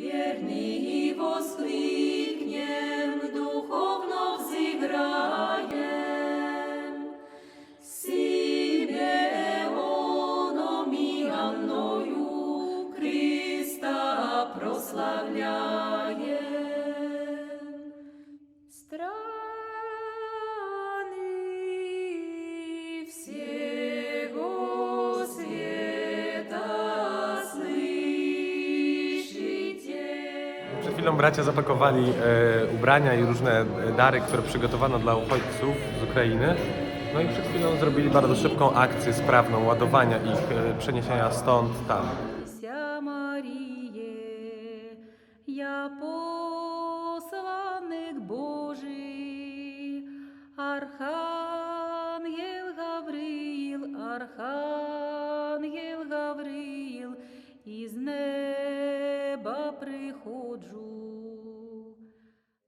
Вірний воскликнем, духовно взиграєм, Симеоном і Христа прославляєм. Przed chwilą bracia zapakowali e, ubrania i różne e, dary, które przygotowano dla uchodźców z Ukrainy. No i przed chwilą zrobili bardzo szybką akcję sprawną ładowania ich, e, przeniesienia stąd tam. Я посланник Божий, Архангел Гавриїл, Архангел Гавриїл, із неба приходжу.